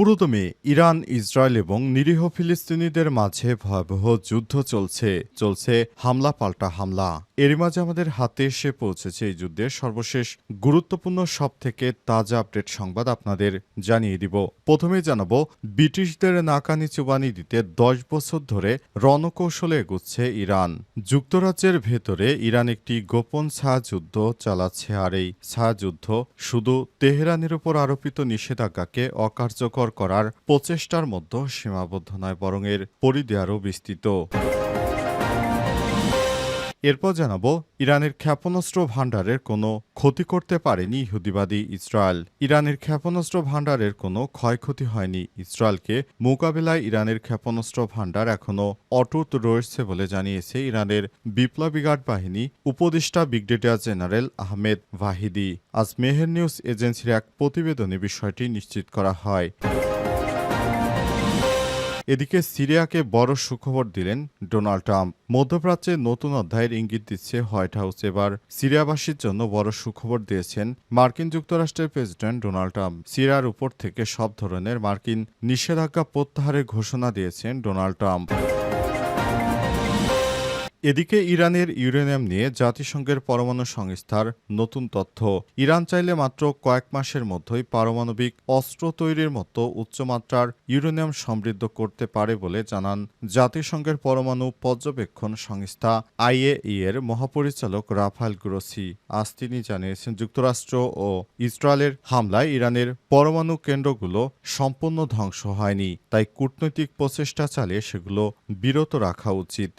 পুরোদমে Iran, Israel এবং নিরীহ ফিলিস্তিনিদের মাঝে ভয়াবহ যুদ্ধ চলছে। চলছে হামলা পাল্টা হামলা। এরই মাঝে আমাদের হাতে এসে পৌঁছেছে এই যুদ্ধের সর্বশেষ গুরুত্বপূর্ণ সব থেকে তাজা আপডেট সংবাদ আপনাদের জানিয়ে দিব। প্রথমে জানাব, ব্রিটিশদের নাকানি চুবানি দিতে দশ বছর ধরে রণকৌশলে এগুচ্ছে ইরান। যুক্তরাজ্যের ভেতরে ইরান একটি গোপন ছায়াযুদ্ধ চালাচ্ছে আর এই ছায়াযুদ্ধ শুধু তেহরানের উপর আরোপিত নিষেধাজ্ঞাকে অকার্যকর করার প্রচেষ্টার মধ্যে সীমাবদ্ধ নয় বরং এর পরিধি আরও বিস্তৃত। এরপর জানাব, ইরানের ক্ষেপণাস্ত্র ভাণ্ডারের কোনো ক্ষতি করতে পারেনি ইহুদিবাদী ইসরায়েল। ইরানের ক্ষেপণাস্ত্র ভাণ্ডারের কোনো ক্ষয়ক্ষতি হয়নি ইসরায়েলকে। মোকাবেলায় ইরানের ক্ষেপণাস্ত্র ভাণ্ডার এখনও অটুট রয়েছে বলে জানিয়েছে ইরানের বিপ্লবী গার্ড বাহিনী উপদেষ্টা ব্রিগেডিয়ার জেনারেল আহমেদ ভাহিদি আজ মেহের নিউজ এজেন্সির এক প্রতিবেদনে বিষয়টি নিশ্চিত করা হয়। এদিকে সিরিয়াকে বড় সুখবর দিলেন ডোনাল্ড ট্রাম্প। মধ্যপ্রাচ্যে নতুন অধ্যায়ের ইঙ্গিত দিচ্ছে হোয়াইট হাউস। এবার সিরিয়াবাসীর জন্য বড় সুখবর দিয়েছেন মার্কিন যুক্তরাষ্ট্রের প্রেসিডেন্ট ডোনাল্ড ট্রাম্প। সিরিয়ার উপর থেকে সব ধরনের মার্কিন নিষেধাজ্ঞা প্রত্যাহারের ঘোষণা দিয়েছেন ডোনাল্ড ট্রাম্প। এদিকে ইরানের ইউরেনিয়াম নিয়ে জাতিসংঘের পরমাণু সংস্থার নতুন তথ্য। ইরান চাইলে মাত্র কয়েক মাসের মধ্যেই পারমাণবিক অস্ত্র তৈরির মতো উচ্চমাত্রার ইউরেনিয়াম সমৃদ্ধ করতে পারে বলে জানান জাতিসংঘের পরমাণু পর্যবেক্ষণ সংস্থা আইএই এর মহাপরিচালক রাফাল গ্রোসি। আজ তিনি জানিয়েছেন, যুক্তরাষ্ট্র ও ইসরায়েলের হামলায় ইরানের পরমাণু কেন্দ্রগুলো সম্পূর্ণ ধ্বংস হয়নি, তাই কূটনৈতিক প্রচেষ্টা চালিয়ে সেগুলো বিরত রাখা উচিত।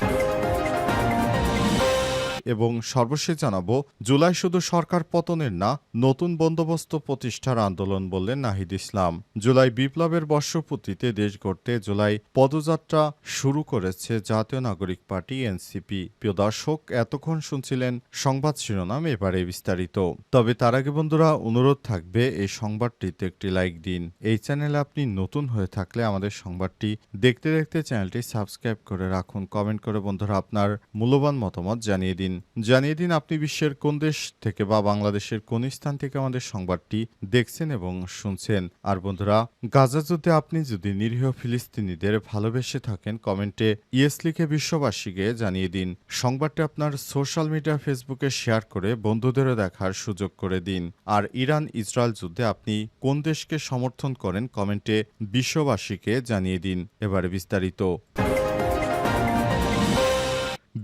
এবং সর্বশেষ জানাব, জুলাই শুধু সরকার পতনের না, নতুন বন্দোবস্ত প্রতিষ্ঠার আন্দোলন বললেন নাহিদ ইসলাম। জুলাই বিপ্লবের বর্ষপূর্তিতে দেশ গড়তে জুলাই পদযাত্রা শুরু করেছে জাতীয় নাগরিক পার্টি এনসিপি। প্রিয় দর্শক, এতক্ষণ শুনছিলেন সংবাদ শিরোনাম, এবারে বিস্তারিত। তবে তার আগে বন্ধুরা, অনুরোধ থাকবে, এই সংবাদটিতে একটি লাইক দিন। এই চ্যানেলে আপনি নতুন হয়ে থাকলে আমাদের সংবাদটি দেখতে দেখতে চ্যানেলটি সাবস্ক্রাইব করে রাখুন। কমেন্ট করে বন্ধুরা আপনার মূল্যবান মতামত জানিয়ে দিন। জানিয়ে দিন আপনি বিশ্বের কোন দেশ থেকে বা বাংলাদেশের কোন স্থান থেকে আমাদের সংবাদটি দেখছেন এবং শুনছেন। আর বন্ধুরা, গাজা যুদ্ধে আপনি যদি নিরীহ ফিলিস্তিনিদের ভালোবেসে থাকেন, কমেন্টে ইয়েস লিখে বিশ্ববাসীকে জানিয়ে দিন। সংবাদটি আপনার সোশ্যাল মিডিয়া, ফেসবুকে শেয়ার করে বন্ধুদেরও দেখার সুযোগ করে দিন। আর ইরান ইসরায়েল যুদ্ধে আপনি কোন দেশকে সমর্থন করেন, কমেন্টে বিশ্ববাসীকে জানিয়ে দিন। এবারে বিস্তারিত।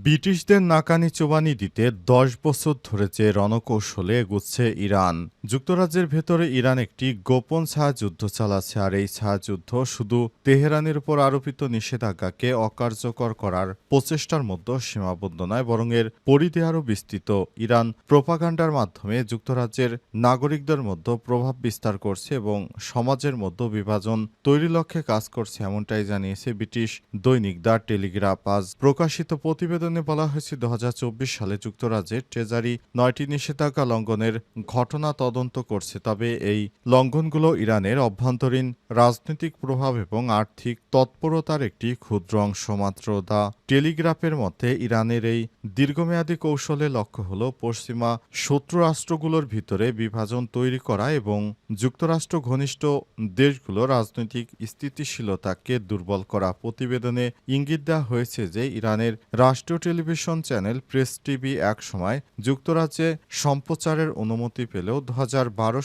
ব্রিটিশদের নাকানি চোবানি দিতে দশ বছর ধরে যে রণকৌশলে এগুচ্ছে ইরান, যুক্তরাজ্যের ভেতরে ইরান একটি গোপন ছায়াযুদ্ধ চালাচ্ছে আর এই ছায়াযুদ্ধ শুধু তেহরানের উপর আরোপিত নিষেধাজ্ঞাকে অকার্যকর করার প্রচেষ্টার মধ্যে সীমাবদ্ধ নয়, বরং এর পরিধি আরও বিস্তৃত। ইরান প্রোপাগান্ডার মাধ্যমে যুক্তরাজ্যের নাগরিকদের মধ্যে প্রভাব বিস্তার করছে এবং সমাজের মধ্যে বিভাজন তৈরি লক্ষ্যে কাজ করছে, এমনটাই জানিয়েছে ব্রিটিশ দৈনিক দ্য টেলিগ্রাফ। আজ প্রকাশিত প্রতিবেদন প্রতিবেদনে বলা হয়েছে দু হাজার চব্বিশ সালে যুক্তরাজ্যে ট্রেজারি নয়টি নিষেধাজ্ঞা লঙ্ঘনের ঘটনা তদন্ত করছে। তবে এই লঙ্ঘনগুলো ইরানের অভ্যন্তরীণ রাজনৈতিক প্রভাব এবং আর্থিক তৎপরতার একটি ক্ষুদ্র অংশ মাত্র। দা টেলিগ্রাফের মতে, ইরানের এই দীর্ঘমেয়াদী কৌশলের লক্ষ্য হল পশ্চিমা শত্রু রাষ্ট্রগুলোর ভিতরে বিভাজন তৈরি করা এবং যুক্তরাষ্ট্র ঘনিষ্ঠ দেশগুলো রাজনৈতিক স্থিতিশীলতাকে দুর্বল করা। প্রতিবেদনে ইঙ্গিত দেওয়া হয়েছে যে, ইরানের রাষ্ট্র টেলিভিশন চ্যানেল প্রেস টিভি এক সময় যুক্তরাজ্যে সম্প্রচারের অনুমতি পেলেও দু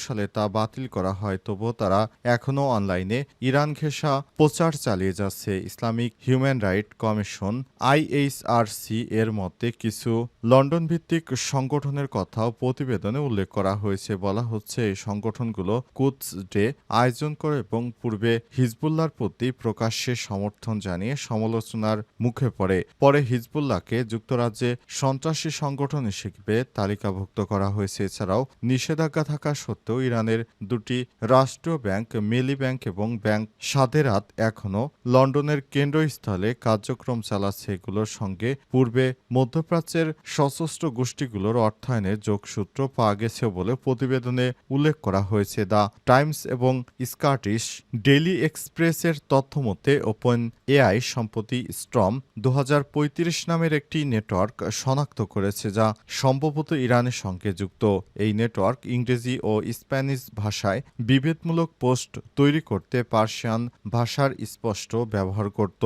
সালে তা বাতিল করা হয়, তবুও তারা এখনও অনলাইনে ইরান ঘেঁষা প্রচার চালিয়ে যাচ্ছে। Islamic human right commission IHRC এর মতে কিছু লন্ডন ভিত্তিক সংগঠনের কথাও প্রতিবেদনে উল্লেখ করা হয়েছে। বলা হচ্ছে, এই সংগঠনগুলো কুৎস ডে আয়োজন করে এবং পূর্বে হিজবুল্লার প্রতি প্রকাশ্যে সমর্থন জানিয়ে সমালোচনার মুখে পড়ে। পরে হিজবুল্লাহ হিজবুল্লাহকে যুক্তরাজ্যে সন্ত্রাসী সংগঠন হিসেবে তালিকাভুক্ত করা হয়েছে। এছাড়াও নিষেধাজ্ঞা থাকা সত্ত্বেও ইরানের দুটি রাষ্ট্রীয় ব্যাংক, মেলি ব্যাংক এবং ব্যাংক সাদেরাত এখনও লন্ডনের কেন্দ্রস্থলে কার্যক্রম চালাচ্ছে। এগুলোর সঙ্গে পূর্বে মধ্যপ্রাচ্যের সশস্ত্র গোষ্ঠীগুলোর অর্থায়নের যোগসূত্র পাওয়া গেছে বলে প্রতিবেদনে উল্লেখ করা হয়েছে। দ্য টাইমস এবং স্কটিশ ডেইলি এক্সপ্রেসের তথ্যমতে ওপেন এআই সম্প্রতি স্ট্রম দু হাজার পঁয়ত্রিশ নামের একটি নেটওয়ার্ক শনাক্ত করেছে যা সম্ভবত ইরানের সঙ্গে যুক্ত। এই নেটওয়ার্ক ইংরেজি ও স্প্যানিশ ভাষায় বিভেদমূলক পোস্ট তৈরি করতে পার্সিয়ান ভাষার স্পষ্ট ব্যবহার করত।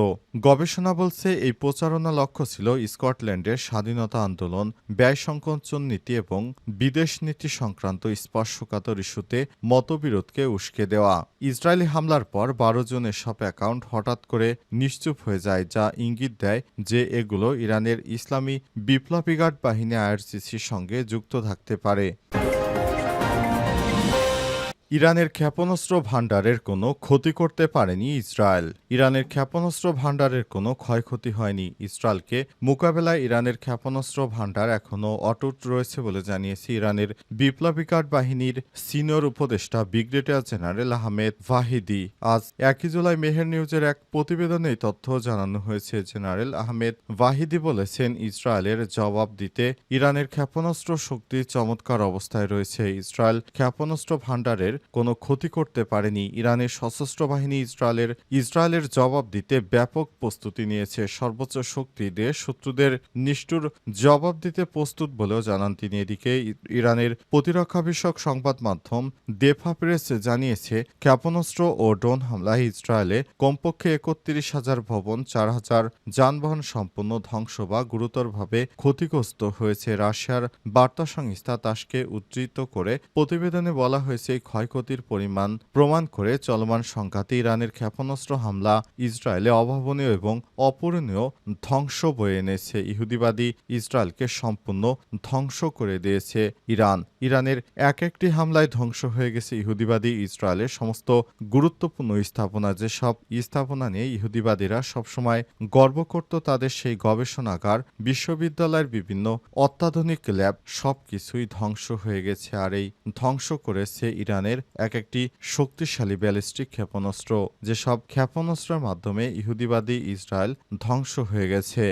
গবেষণা বলছে, এই প্রচারণা লক্ষ্য ছিল স্কটল্যান্ডের স্বাধীনতা আন্দোলন, ব্যয় সংকোচন নীতি এবং বিদেশ নীতি সংক্রান্ত স্পর্শকাতর ইস্যুতে মতবিরোধকে উস্কে দেওয়া। ইসরায়েলি হামলার পর বারো জনের সব অ্যাকাউন্ট হঠাৎ করে নিশ্চুপ হয়ে যায়, যা ইঙ্গিত দেয় যে এগুলো ইরানের ইসলামী বিপ্লবী গার্ড বাহিনী আইআরসিসির সঙ্গে যুক্ত থাকতে পারে। ইরানের ক্ষেপণাস্ত্র ভাণ্ডারের কোনো ক্ষতি করতে পারেনি ইসরায়েল। ইরানের ক্ষেপণাস্ত্র ভাণ্ডারের কোনো ক্ষয়ক্ষতি হয়নি। ইসরায়েলকে মোকাবেলায় ইরানের ক্ষেপণাস্ত্র ভাণ্ডার এখনও অটুট রয়েছে বলে জানিয়েছে ইরানের বিপ্লবী বাহিনীর সিনিয়র উপদেষ্টা ব্রিগেডিয়ার জেনারেল আহমেদ ভাহিদি আজ একই জুলাই মেহের নিউজের এক প্রতিবেদনে তথ্য জানানো হয়েছে। জেনারেল আহমেদ ভাহিদি বলেছেন, ইসরায়েলের জবাব দিতে ইরানের ক্ষেপণাস্ত্র শক্তি চমৎকার অবস্থায় রয়েছে। ইসরায়েল ক্ষেপণাস্ত্র ভাণ্ডারের কোনো ক্ষতি করতে পারেনি। ইরানের সশস্ত্র বাহিনী ইসরায়েলের ইসরায়েলের জবাব দিতে ব্যাপক প্রস্তুতি নিয়েছে সর্বোচ্চ শক্তি দিয়ে শত্রুদের নিষ্ঠুর জবাব দিতে প্রস্তুত বলেও জানান তিনি। এদিকে ইরানের প্রতিরক্ষা বিষয়ক সংবাদ মাধ্যম দেফা প্রেস জানিয়েছে, ক্ষেপণাস্ত্র ও ড্রোন হামলায় ইসরায়েলে কমপক্ষে একত্রিশ হাজার ভবন, চার হাজার যানবাহন সম্পূর্ণ ধ্বংস বা গুরুতরভাবে ক্ষতিগ্রস্ত হয়েছে। রাশিয়ার বার্তা সংস্থা তাসকে উদ্ধৃত করে প্রতিবেদনে বলা হয়েছে এই ক্ষয়ক্ষতির পরিমাণ প্রমাণ করে চলমান সংঘাতে ইরানের ক্ষেপণাস্ত্র হামলা ইসরায়েলে অভাবনীয় এবং অপূরণীয় ধ্বংস বয়ে এনেছে। ইহুদিবাদী ইসরায়েলকে সম্পূর্ণ ধ্বংস করে দিয়েছে ইরান। ইরানের এক একটি হামলায় ধ্বংস হয়ে গেছে ইহুদিবাদী ইসরায়েলের সমস্ত গুরুত্বপূর্ণ স্থাপনা। যেসব স্থাপনা নিয়ে ইহুদিবাদীরা সবসময় গর্ব করত, তাদের সেই গবেষণাগার, বিশ্ববিদ্যালয়ের বিভিন্ন অত্যাধুনিক ল্যাব সবকিছুই ধ্বংস হয়ে গেছে। আর এই ধ্বংস করেছে ইরানের এক একটি শক্তিশালী ব্যালিস্টিক ক্ষেপণাস্ত্র যেসব ক্ষেপণাস্ত্রের মাধ্যমে ইহুদিবাদী ইসরায়েল ধ্বংস হয়ে গেছে।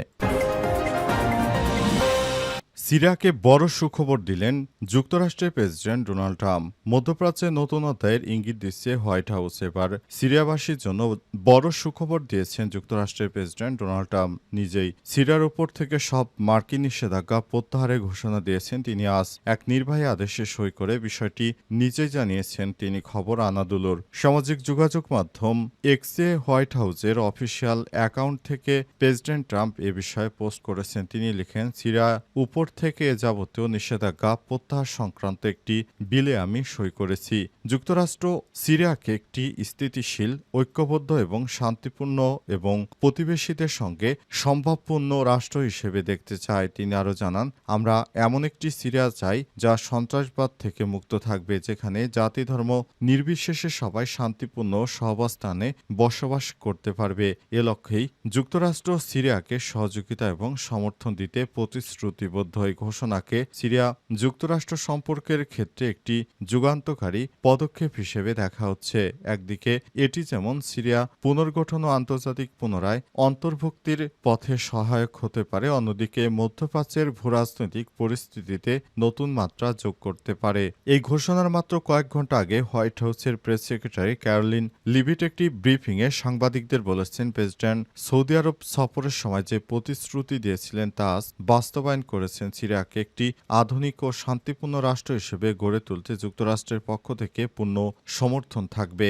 সিরিয়াকে বড় সুখবর দিলেন যুক্তরাষ্ট্রের প্রেসিডেন্ট ডোনাল্ড ট্রাম্প। মধ্যপ্রাচ্যে নতুন অধ্যায়ের ইঙ্গিত দিচ্ছে হোয়াইট হাউস এবার। সিরিয়াবাসীর জন্য বড় সুখবর দিয়েছেন যুক্তরাষ্ট্রের প্রেসিডেন্ট ডোনাল্ড ট্রাম্প। নিজেই সিরিয়ার উপর থেকে সব মার্কিন নিষেধাজ্ঞা প্রত্যাহারের ঘোষণা দিয়েছেন তিনি। আজ এক নির্বাহী আদেশে সই করে বিষয়টি নিজেই জানিয়েছেন তিনি খবর আনাদুলোর। সামাজিক যোগাযোগ মাধ্যম এক্সে হোয়াইট হাউসের অফিসিয়াল অ্যাকাউন্ট থেকে প্রেসিডেন্ট ট্রাম্প এ বিষয়ে পোস্ট করেছেন। তিনি লিখেন, সিরিয়া উপর থেকে যাবতীয় নিষেধাজ্ঞা প্রত্যাহার সংক্রান্ত একটি বিলে আমি সই করেছি। যুক্তরাষ্ট্র সিরিয়াকে একটি স্থিতিশীল, ঐক্যবদ্ধ এবং শান্তিপূর্ণ এবং প্রতিবেশীদের সঙ্গে সম্ভাবপূর্ণ রাষ্ট্র হিসেবে দেখতে চায়। তিনি আরও জানান, আমরা এমন একটি সিরিয়া চাই যা সন্ত্রাসবাদ থেকে মুক্ত থাকবে, যেখানে জাতি ধর্ম নির্বিশেষে সবাই শান্তিপূর্ণ সহাবস্থানে বসবাস করতে পারবে। এ লক্ষ্যেই যুক্তরাষ্ট্র সিরিয়াকে সহযোগিতা এবং সমর্থন দিতে প্রতিশ্রুতিবদ্ধ এই ঘোষণাকে সিরিয়া যুক্তরাষ্ট্র সম্পর্কের ক্ষেত্রে একটি যুগান্তকারী পদক্ষেপ হিসেবে দেখা হচ্ছে। একদিকে, এটি যেমন সিরিয়া পুনর্গঠন ও আন্তর্জাতিক পুনরায় অন্তর্ভুক্তির পথে সহায়ক হতে পারে, অন্যদিকে মধ্যপ্রাচ্যের ভূরাজনৈতিক পরিস্থিতিতে নতুন মাত্রা যোগ করতে পারে। এই ঘোষণার মাত্র কয়েক ঘণ্টা আগে হোয়াইট হাউসের প্রেস সেক্রেটারি ক্যারোলিন লিবিট একটি ব্রিফিংয়ে সাংবাদিকদের বলেছেন, প্রেসিডেন্ট সৌদি আরব সফরের সময় যে প্রতিশ্রুতি দিয়েছিলেন তা বাস্তবায়ন করেছেন সিরিয়াকে একটি আধুনিক ও শান্তিপূর্ণ রাষ্ট্র হিসেবে গড়ে তুলতে যুক্তরাষ্ট্রের পক্ষ থেকে পূর্ণ সমর্থন থাকবে।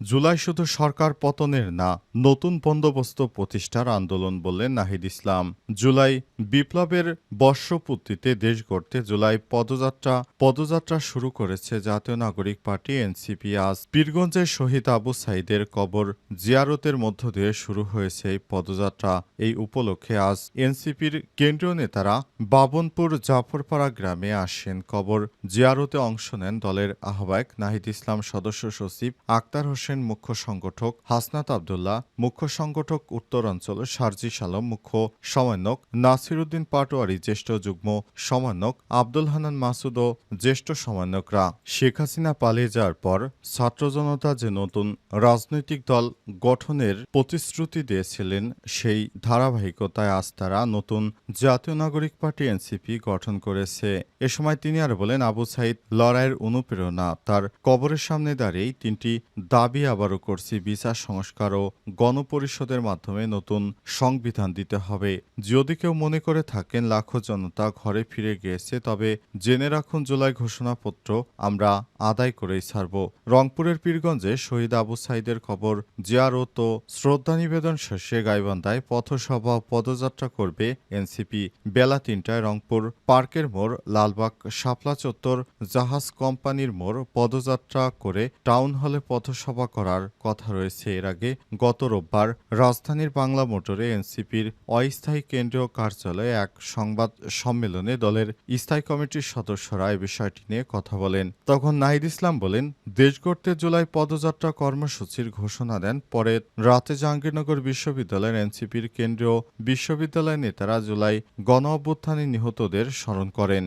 জুলাই শুধু সরকার পতনের না, নতুন বন্দোবস্ত প্রতিষ্ঠার আন্দোলন বললেন নাহিদ ইসলাম। জুলাই বিপ্লবের বর্ষপূর্তিতে দেশ গড়তে জুলাই পদযাত্রা পদযাত্রা শুরু করেছে জাতীয় নাগরিক পার্টি এনসিপি। আজ পীরগঞ্জের শহীদ আবু সাইদের কবর জিয়ারতের মধ্য দিয়ে শুরু হয়েছে এই পদযাত্রা। এই উপলক্ষে আজ এনসিপির কেন্দ্রীয় নেতারা বাবনপুর জাফরপাড়া গ্রামে আসেন। কবর জিয়ারতে অংশ নেন দলের আহ্বায়ক নাহিদ ইসলাম, সদস্য সচিব আক্তার হোসেন। মুখ্য সংগঠক, হাসনাত আবদুল্লাহ মুখ্য সংগঠক উত্তরাঞ্চল সার্জিস আলম মুখ্য সমন্বয়ক, নাসিরুদ্দিন পাটোয়ারি জ্যেষ্ঠ যুগ্ম সমন্বয়ক, আব্দুল হানান মাসুদ ও জ্যেষ্ঠ সমন্বয়করা। শেখ হাসিনা পালিয়ে যাওয়ার পর ছাত্র জনতা যে নতুন রাজনৈতিক দল গঠনের প্রতিশ্রুতি দিয়েছিলেন, সেই ধারাবাহিকতায় আজ তারা নতুন জাতীয় নাগরিক পার্টি এনসিপি গঠন করেছে। এ সময় তিনি আর বলেন, আবু সাইদ লড়াইয়ের অনুপ্রেরণা তার কবরের সামনে দাঁড়িয়েই তিনটি দাবি দাবি আবারও করছি বিচার সংস্কার ও গণপরিষদের মাধ্যমে নতুন সংবিধান দিতে হবে। যদি কেউ মনে করে থাকেন লাখো জনতা ঘরে ফিরে গিয়েছে, তবে জেনে রাখুন জুলাই ঘোষণাপত্র আমরা আদায় করেই ছাড়ব। রংপুরের পীরগঞ্জে শহীদ আবু সাইদের খবর জিয়ারত ও শ্রদ্ধা নিবেদন শেষে গাইবান্ধায় পথসভা পদযাত্রা করবে এনসিপি। বেলা তিনটায় রংপুর পার্কের মোড়, লালবাগ শাপলা চত্বর, জাহাজ কোম্পানির মোড়, পদযাত্রা করে টাউন হলে পথসভা করার কথা রয়েছে। এর আগে গত রোববার রাজধানীর বাংলা মোটরে এনসিপির অস্থায়ী কেন্দ্রীয় কার্যালয়ে এক সংবাদ সম্মেলনে দলের স্থায়ী কমিটির সদস্যরা এ বিষয়টি নিয়ে কথা বলেন। তখন নাহিদ ইসলাম বলেন, দেশ গড়তে জুলাই পদযাত্রা কর্মসূচির ঘোষণা দেন। পরে রাতে জাহাঙ্গীরনগর বিশ্ববিদ্যালয়ের এনসিপির কেন্দ্রীয় বিশ্ববিদ্যালয় নেতারা জুলাই গণ অভ্যুত্থানে নিহতদের স্মরণ করেন।